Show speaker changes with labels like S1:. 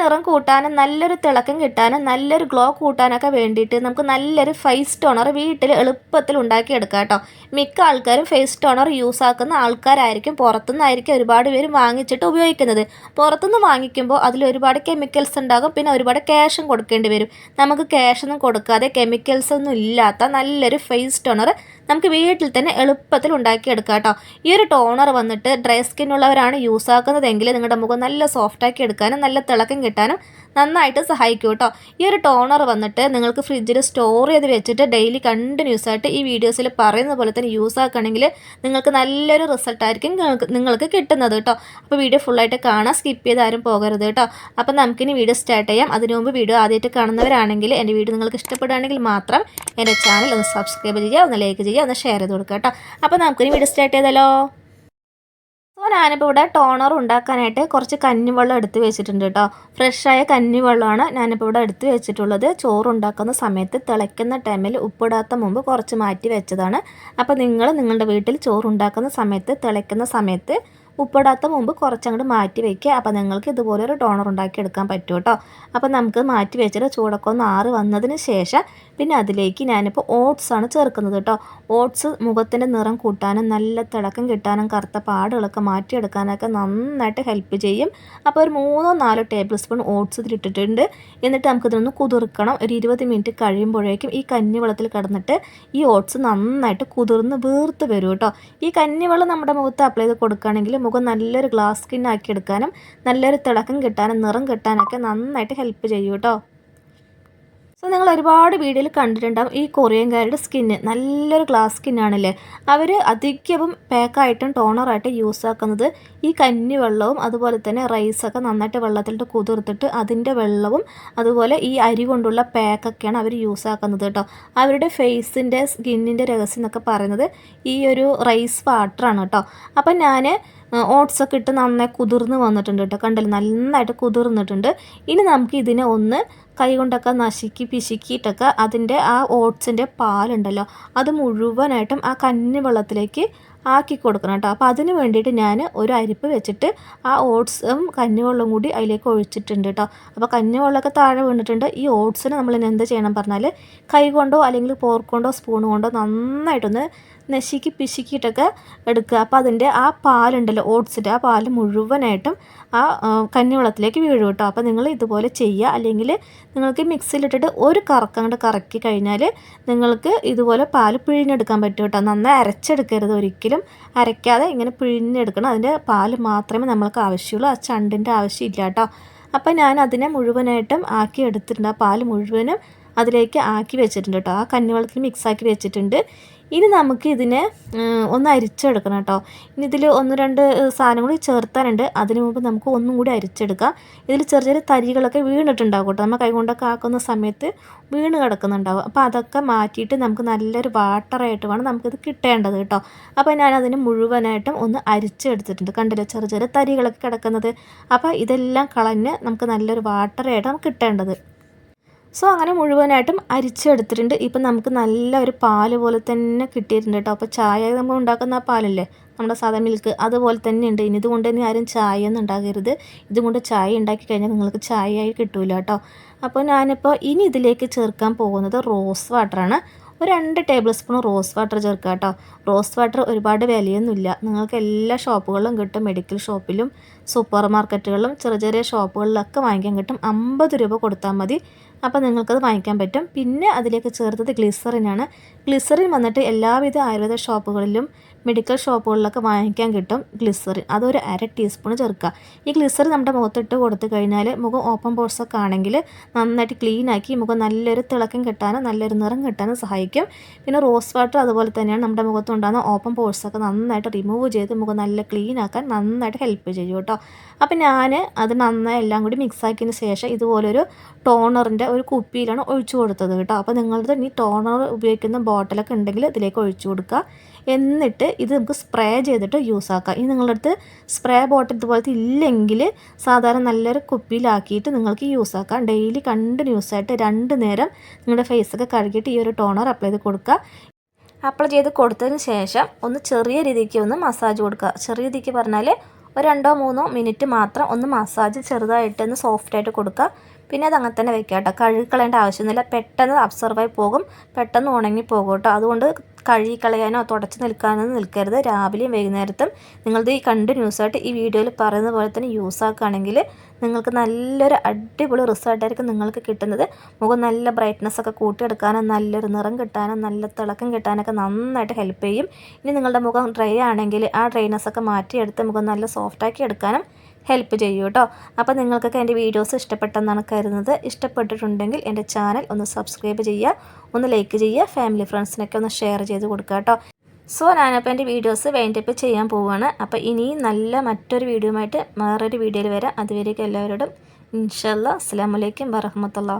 S1: നിറം കൂട്ടാനും നല്ലൊരു തിളക്കം കിട്ടാനും നല്ലൊരു ഗ്ലോ കൂട്ടാനൊക്കെ വേണ്ടിയിട്ട് നമുക്ക് നല്ലൊരു ഫേസ് ടോണർ വീട്ടിൽ എളുപ്പത്തിൽ ഉണ്ടാക്കിയെടുക്കാം കേട്ടോ. മിക്ക ആൾക്കാരും ഫേസ് ടോണർ യൂസ് ആക്കുന്ന ആൾക്കാരായിരിക്കും. പുറത്തുനിന്നായിരിക്കും ഒരുപാട് പേര് വാങ്ങിച്ചിട്ട് ഉപയോഗിക്കുന്നത്. പുറത്തുനിന്ന് വാങ്ങിക്കുമ്പോൾ അതിൽ ഒരുപാട് കെമിക്കൽസ് ഉണ്ടാകും. പിന്നെ ഒരുപാട് ക്യാഷും കൊടുക്കേണ്ടി വരും. നമുക്ക് ക്യാഷൊന്നും കൊടുക്കാതെ കെമിക്കൽസ് ഒന്നും ഇല്ലാത്ത നല്ലൊരു ഫേസ് ടോണർ നമുക്ക് വീട്ടിൽ തന്നെ എളുപ്പത്തിൽ ഉണ്ടാക്കിയെടുക്കാം കേട്ടോ. ഈ ഒരു ടോണർ വന്നിട്ട് ഡ്രൈ സ്കിന്നുള്ളവരാണ് യൂസ് ആക്കുന്നതെങ്കിൽ നിങ്ങളുടെ മുഖം നല്ല സോഫ്റ്റ് ആക്കി എടുക്കാനും നല്ല തിളക്കം കിട്ടാനും നന്നായിട്ട് സഹായിക്കും കേട്ടോ ഈ ഒരു ടോണർ വന്നിട്ട് നിങ്ങൾക്ക് ഫ്രിഡ്ജിൽ സ്റ്റോർ ചെയ്ത് വെച്ചിട്ട് ഡെയിലി കണ്ടിന്യൂസ് ആയിട്ട് ഈ വീഡിയോസിൽ പറയുന്ന പോലെ തന്നെ യൂസ് ആക്കുകയാണെങ്കിൽ നിങ്ങൾക്ക് നല്ലൊരു റിസൾട്ട് ആയിരിക്കും നിങ്ങൾക്ക് നിങ്ങൾക്ക് കിട്ടുന്നത് കേട്ടോ അപ്പോൾ വീഡിയോ ഫുള്ളായിട്ട് കാണാൻ സ്കിപ്പ് ചെയ്ത് ആരും പോകരുത് കേട്ടോ അപ്പോൾ നമുക്കിനി വീഡിയോ സ്റ്റാർട്ട് ചെയ്യാം. അതിനു മുമ്പ് വീഡിയോ ആദ്യമായിട്ട് കാണുന്നവരാണെങ്കിൽ എന്റെ വീഡിയോ നിങ്ങൾക്ക് ഇഷ്ടപ്പെടുകയാണെങ്കിൽ മാത്രം എന്റെ ചാനൽ ഒന്ന് സബ്സ്ക്രൈബ് ചെയ്യുക ഒന്ന് ലൈക്ക് ചെയ്യുക ഒന്ന് ഷെയർ ചെയ്ത് കൊടുക്കുക കേട്ടോ അപ്പോൾ നമുക്കിനി വീഡിയോ സ്റ്റാർട്ട് ചെയ്താലോ? ഞാനിപ്പോൾ ഇവിടെ ടോണർ ഉണ്ടാക്കാനായിട്ട് കുറച്ച് കഞ്ഞിവെള്ളം എടുത്ത് വെച്ചിട്ടുണ്ട് കേട്ടോ ഫ്രഷായ കഞ്ഞിവെള്ളമാണ് ഞാനിപ്പോൾ ഇവിടെ എടുത്ത് വെച്ചിട്ടുള്ളത്. ചോറ് ഉണ്ടാക്കുന്ന സമയത്ത് തിളയ്ക്കുന്ന ടൈമിൽ ഉപ്പിടാത്ത മുമ്പ് കുറച്ച് മാറ്റി വെച്ചതാണ്. അപ്പോൾ നിങ്ങൾ നിങ്ങളുടെ വീട്ടിൽ ചോറ് ഉണ്ടാക്കുന്ന സമയത്ത് തിളയ്ക്കുന്ന സമയത്ത് ഉപ്പിടാത്ത മുമ്പ് കുറച്ചങ്ങോട്ട് മാറ്റി വയ്ക്കുക അപ്പോൾ നിങ്ങൾക്ക് ഇതുപോലെ ഒരു ടോണർ ഉണ്ടാക്കി എടുക്കാൻ പറ്റും കേട്ടോ. അപ്പോൾ നമുക്ക് മാറ്റി വെച്ചിട്ട് ചൂടൊക്കെ ഒന്ന് ആറ് വന്നതിന് ശേഷം പിന്നെ അതിലേക്ക് ഞാനിപ്പോൾ ഓട്സ് ആണ് ചേർക്കുന്നത് കേട്ടോ. ഓട്സ് മുഖത്തിന്റെ നിറം കൂട്ടാനും നല്ല തിളക്കം കിട്ടാനും കറുത്ത പാടുകളൊക്കെ മാറ്റിയെടുക്കാനൊക്കെ നന്നായിട്ട് ഹെൽപ്പ് ചെയ്യും. അപ്പോൾ ഒരു മൂന്നോ നാലോ ടേബിൾ സ്പൂൺ ഓട്സ് ഇതിലിട്ടിട്ടുണ്ട് എന്നിട്ട് നമുക്കിതൊന്ന് കുതിർക്കണം. ഒരു ഇരുപത് മിനിറ്റ് കഴിയുമ്പോഴേക്കും ഈ കഞ്ഞിവെള്ളത്തിൽ കിടന്നിട്ട് ഈ ഓട്സ് നന്നായിട്ട് കുതിർന്ന് വീർത്ത് വരും കേട്ടോ. ഈ കഞ്ഞിവെള്ളം നമ്മുടെ മുഖത്ത് അപ്ലൈ ചെയ്ത് കൊടുക്കുകയാണെങ്കിൽ മുഖം നല്ലൊരു ഗ്ലാസ് സ്കിൻ ആക്കി എടുക്കാനും നല്ലൊരു തിളക്കം കിട്ടാനും നിറം കിട്ടാനൊക്കെ നന്നായിട്ട് ഹെൽപ്പ് ചെയ്യും കേട്ടോ. സോ നിങ്ങൾ ഒരുപാട് വീഡിയോയിൽ കണ്ടിട്ടുണ്ടാകും ഈ കൊറിയൻകാരുടെ സ്കിന്ന് നല്ലൊരു ഗ്ലാസ് സ്കിൻ സ്കിന്നാണല്ലേ അവർ അധികവും പാക്കായിട്ടും ടോണറായിട്ടും യൂസ് ആക്കുന്നത് ഈ കഞ്ഞി വെള്ളവും അതുപോലെ തന്നെ റൈസൊക്കെ നന്നായിട്ട് വെള്ളത്തിലിട്ട് കുതിർത്തിട്ട് അതിന്റെ വെള്ളവും അതുപോലെ ഈ അരി കൊണ്ടുള്ള പാക്കൊക്കെയാണ് അവർ യൂസ് ആക്കുന്നത് കേട്ടോ. അവരുടെ ഫേസിന്റെ സ്കിന്നിന്റെ രഹസ്യം എന്നൊക്കെ പറയുന്നത് ഈ ഒരു റൈസ് വാട്ടറാണ് കേട്ടോ. അപ്പം ഞാൻ ഓട്സൊക്കെ ഇട്ട് നന്നായി കുതിർന്ന് വന്നിട്ടുണ്ട് കേട്ടോ. കണ്ടല്ലോ? നന്നായിട്ട് കുതിർന്നിട്ടുണ്ട്. ഇനി നമുക്ക് ഇതിനെ ഒന്ന് കൈ കൊണ്ടൊക്കെ നശിക്കി പിശുക്കിയിട്ടൊക്കെ അതിന്റെ ആ ഓട്സിന്റെ പാലുണ്ടല്ലോ അത് മുഴുവനായിട്ടും ആ കഞ്ഞി വെള്ളത്തിലേക്ക് ആക്കി കൊടുക്കണം കേട്ടോ. അപ്പോൾ അതിന് വേണ്ടിയിട്ട് ഞാൻ ഒരു അരിപ്പ് വെച്ചിട്ട് ആ ഓട്സും കഞ്ഞിവെള്ളം കൂടി അതിലേക്ക് ഒഴിച്ചിട്ടുണ്ട് കേട്ടോ. അപ്പോൾ കഞ്ഞിവെള്ളമൊക്കെ താഴെ വീണിട്ടുണ്ട്. ഈ ഓട്സിന് നമ്മൾ ഇനി എന്ത് ചെയ്യണം പറഞ്ഞാൽ കൈ കൊണ്ടോ അല്ലെങ്കിൽ പോർക്കൊണ്ടോ സ്പൂൺ കൊണ്ടോ നന്നായിട്ടൊന്ന് നശിക്കി പിശുക്കിയിട്ടൊക്കെ എടുക്കുക. അപ്പോൾ അതിന്റെ ആ പാലുണ്ടല്ലോ ഓട്സിന്റെ ആ പാൽ മുഴുവനായിട്ടും ആ കഞ്ഞിവെള്ളത്തിലേക്ക് വീഴും കേട്ടോ. അപ്പോൾ നിങ്ങൾ ഇതുപോലെ ചെയ്യുക. അല്ലെങ്കിൽ നിങ്ങൾക്ക് മിക്സിയിലിട്ടിട്ട് ഒരു കറക്കം അങ്ങോട്ട് കറക്കി കഴിഞ്ഞാൽ നിങ്ങൾക്ക് ഇതുപോലെ പാൽ പിഴിഞ്ഞെടുക്കാൻ പറ്റും കേട്ടോ. നന്നായി അരച്ചെടുക്കരുത് ഒരിക്കലും. അരയ്ക്കാതെ ഇങ്ങനെ പിഴിഞ്ഞെടുക്കണം. അതിന്റെ പാൽ മാത്രമേ നമ്മൾക്ക് ആവശ്യമുള്ളൂ. ആ ചണ്ടിന്റെ ആവശ്യമില്ല കേട്ടോ. അപ്പോൾ ഞാൻ അതിനെ മുഴുവനായിട്ടും ആക്കി എടുത്തിട്ടുണ്ട് ആ പാൽ മുഴുവനും അതിലേക്ക് ആക്കി വെച്ചിട്ടുണ്ട് കേട്ടോ. ആ കഞ്ഞിവെള്ളത്തിൽ മിക്സാക്കി വെച്ചിട്ടുണ്ട്. ഇനി നമുക്ക് ഇതിനെ ഒന്ന് അരിച്ചെടുക്കണം കേട്ടോ. ഇനി ഇതിൽ ഒന്ന് രണ്ട് സാധനങ്ങൾ ചേർത്താനുണ്ട്. അതിന് മുമ്പ് നമുക്ക് ഒന്നും കൂടി അരിച്ചെടുക്കാം. ഇതിൽ ചെറിയ ചെറിയ തരികളൊക്കെ വീണിട്ടുണ്ടാവും കേട്ടോ. നമ്മൾ കൈകൊണ്ടൊക്കെ ആക്കുന്ന സമയത്ത് വീണ് കിടക്കുന്നുണ്ടാവും. അപ്പോൾ അതൊക്കെ മാറ്റിയിട്ട് നമുക്ക് നല്ലൊരു വാട്ടറായിട്ട് വേണം നമുക്കിത് കിട്ടേണ്ടത് കേട്ടോ. അപ്പോൾ ഞാൻ മുഴുവനായിട്ടും ഒന്ന് അരിച്ചെടുത്തിട്ടുണ്ട്. കണ്ടില്ലേ? ചെറിയ ചെറിയ തരികളൊക്കെ കിടക്കുന്നത്. അപ്പോൾ ഇതെല്ലാം കളഞ്ഞ് നമുക്ക് നല്ലൊരു വാട്ടറായിട്ടാണ് കിട്ടേണ്ടത്. സോ അങ്ങനെ മുഴുവനായിട്ടും അരിച്ചെടുത്തിട്ടുണ്ട്. ഇപ്പം നമുക്ക് നല്ല ഒരു പാൽ പോലെ തന്നെ കിട്ടിയിട്ടുണ്ട് കേട്ടോ. അപ്പോൾ ചായ നമ്മൾ ഉണ്ടാക്കുന്ന ആ പാലല്ലേ? നമ്മുടെ സാധാ മിൽക്ക് അതുപോലെ തന്നെ ഉണ്ട്. ഇനി ഇതുകൊണ്ട് തന്നെ ആരും ചായ ഒന്നും ഉണ്ടാകരുത് ഇതുകൊണ്ട് ചായ ഉണ്ടാക്കി കഴിഞ്ഞാൽ നിങ്ങൾക്ക് ചായയായി കിട്ടൂല കേട്ടോ. അപ്പോൾ ഞാനിപ്പോൾ ഇനി ഇതിലേക്ക് ചേർക്കാൻ പോകുന്നത് റോസ് വാട്ടറാണ് ഒരു രണ്ട് ടേബിൾ സ്പൂൺ റോസ് വാട്ടർ ചേർക്കുക കേട്ടോ. റോസ് വാട്ടർ ഒരുപാട് വിലയൊന്നുമില്ല. നിങ്ങൾക്ക് എല്ലാ ഷോപ്പുകളിലും കിട്ടും. മെഡിക്കൽ ഷോപ്പിലും സൂപ്പർ മാർക്കറ്റുകളിലും ചെറിയ ചെറിയ ഷോപ്പുകളിലൊക്കെ വാങ്ങിക്കാൻ കിട്ടും. അമ്പത് രൂപ കൊടുത്താൽ മതി. അപ്പോൾ നിങ്ങൾക്കത് വാങ്ങിക്കാൻ പറ്റും. പിന്നെ അതിലേക്ക് ചേർത്തത് ഗ്ലിസറിനാണ് ഗ്ലിസറിൻ വന്നിട്ട് എല്ലാവിധ ആയുർവേദ ഷോപ്പുകളിലും മെഡിക്കൽ ഷോപ്പുകളിലൊക്കെ വാങ്ങിക്കാൻ കിട്ടും ഗ്ലിസറിൻ അതൊരു അര ടീസ്പൂൺ ചേർക്കുക. ഈ ഗ്ലിസറിൻ നമ്മുടെ മുഖത്തിട്ട് കൊടുത്തു കഴിഞ്ഞാൽ മുഖം ഓപ്പൺ പോർട്സൊക്കെ ആണെങ്കിൽ നന്നായിട്ട് ക്ലീൻ ആക്കി മുഖം നല്ലൊരു തിളക്കം കിട്ടാനും നല്ലൊരു നിറം കിട്ടാനും സഹായിക്കും. പിന്നെ റോസ് വാട്ടർ അതുപോലെ തന്നെയാണ് നമ്മുടെ മുഖത്തുണ്ടാകുന്ന ഓപ്പൺ പോർട്സൊക്കെ നന്നായിട്ട് റിമൂവ് ചെയ്ത് മുഖം നല്ല ക്ലീൻ ആക്കാൻ നന്നായിട്ട് ഹെൽപ്പ് ചെയ്യും കേട്ടോ. അപ്പം ഞാൻ അത് നന്നായി എല്ലാം കൂടി മിക്സ് ആക്കിയതിന് ശേഷം ഇതുപോലൊരു ടോണറിന്റെ ഒരു കുപ്പിയിലാണ് ഒഴിച്ചു കൊടുത്തത് കേട്ടോ. അപ്പോൾ നിങ്ങളുടെ ഈ ടോണർ ഉപയോഗിക്കുന്ന ബോട്ടിലൊക്കെ ഉണ്ടെങ്കിൽ ഇതിലേക്ക് ഒഴിച്ചു കൊടുക്കുക. എന്നിട്ട് ഇത് നമുക്ക് സ്പ്രേ ചെയ്തിട്ട് യൂസ് ആക്കാം. ഇനി നിങ്ങളുടെ അടുത്ത് സ്പ്രേ ബോട്ടിൽ ഇതുപോലത്തെ ഇല്ലെങ്കിൽ സാധാരണ നല്ലൊരു കുപ്പിയിലാക്കിയിട്ട് നിങ്ങൾക്ക് യൂസ് ആക്കാം. ഡെയിലി കണ്ടിന്യൂസ് ആയിട്ട് രണ്ട് നേരം നിങ്ങളുടെ ഫേസൊക്കെ കഴുകിയിട്ട് ഈ ഒരു ടോണർ അപ്ലൈ ചെയ്ത് കൊടുക്കുക. അപ്ലൈ ചെയ്ത് കൊടുത്തതിന് ശേഷം ഒന്ന് ചെറിയ രീതിക്ക് ഒന്ന് മസാജ് കൊടുക്കുക. ചെറിയ രീതിക്ക് പറഞ്ഞാൽ ഒരു രണ്ടോ മൂന്നോ മിനിറ്റ് മാത്രം ഒന്ന് മസാജ് ചെറുതായിട്ട് ഒന്ന് സോഫ്റ്റായിട്ട് കൊടുക്കുക. പിന്നെ അത് അങ്ങനെ തന്നെ വെക്കുക കേട്ടോ. കഴുകിക്കളയേണ്ട ആവശ്യമൊന്നുമില്ല. പെട്ടെന്ന് അബ്സർവായി പോകും. പെട്ടെന്ന് ഉണങ്ങി പോകും കേട്ടോ. അതുകൊണ്ട് കഴുകിക്കളയാനോ തുടച്ച് നിൽക്കാനോ നിൽക്കരുത്. രാവിലെയും വൈകുന്നേരത്തും നിങ്ങളത് ഈ കണ്ടിന്യൂസ് ആയിട്ട് ഈ വീഡിയോയിൽ പറയുന്ന പോലെ തന്നെ യൂസ് ആക്കുകയാണെങ്കിൽ നിങ്ങൾക്ക് നല്ലൊരു അടിപൊളി റിസൾട്ടായിരിക്കും നിങ്ങൾക്ക് കിട്ടുന്നത്. മുഖം നല്ല ബ്രൈറ്റ്നസ് ഒക്കെ കൂട്ടിയെടുക്കാനും നല്ലൊരു നിറം കിട്ടാനും നല്ല തിളക്കം കിട്ടാനൊക്കെ നന്നായിട്ട് ഹെൽപ്പ് ചെയ്യും. ഇനി നിങ്ങളുടെ മുഖം ഡ്രൈ ആണെങ്കിൽ ആ ഡ്രൈനസ് ഒക്കെ മാറ്റിയെടുത്ത് മുഖം നല്ല സോഫ്റ്റാക്കി എടുക്കാനും ഹെൽപ്പ് ചെയ്യൂ കേട്ടോ അപ്പോൾ നിങ്ങൾക്കൊക്കെ എന്റെ വീഡിയോസ് ഇഷ്ടപ്പെട്ടെന്നാണ് കരുതുന്നത്. ഇഷ്ടപ്പെട്ടിട്ടുണ്ടെങ്കിൽ എന്റെ ചാനൽ ഒന്ന് സബ്സ്ക്രൈബ് ചെയ്യുക ഒന്ന് ലൈക്ക് ചെയ്യുക ഫാമിലി ഫ്രണ്ട്സിനൊക്കെ ഒന്ന് ഷെയർ ചെയ്ത് കൊടുക്കുക കേട്ടോ സോ ഞാനപ്പോൾ എന്റെ വീഡിയോസ് വൈൻഡപ്പ് ചെയ്യാൻ പോവുകയാണ് അപ്പോൾ ഇനിയും നല്ല മറ്റൊരു വീഡിയോ ആയിട്ട് വേറൊരു വീഡിയോയിൽ വരാം. അതുവരേക്കും എല്ലാവരോടും ഇൻഷല്ല അസ്സാം വലൈക്കും വറഹമത്തുള്ള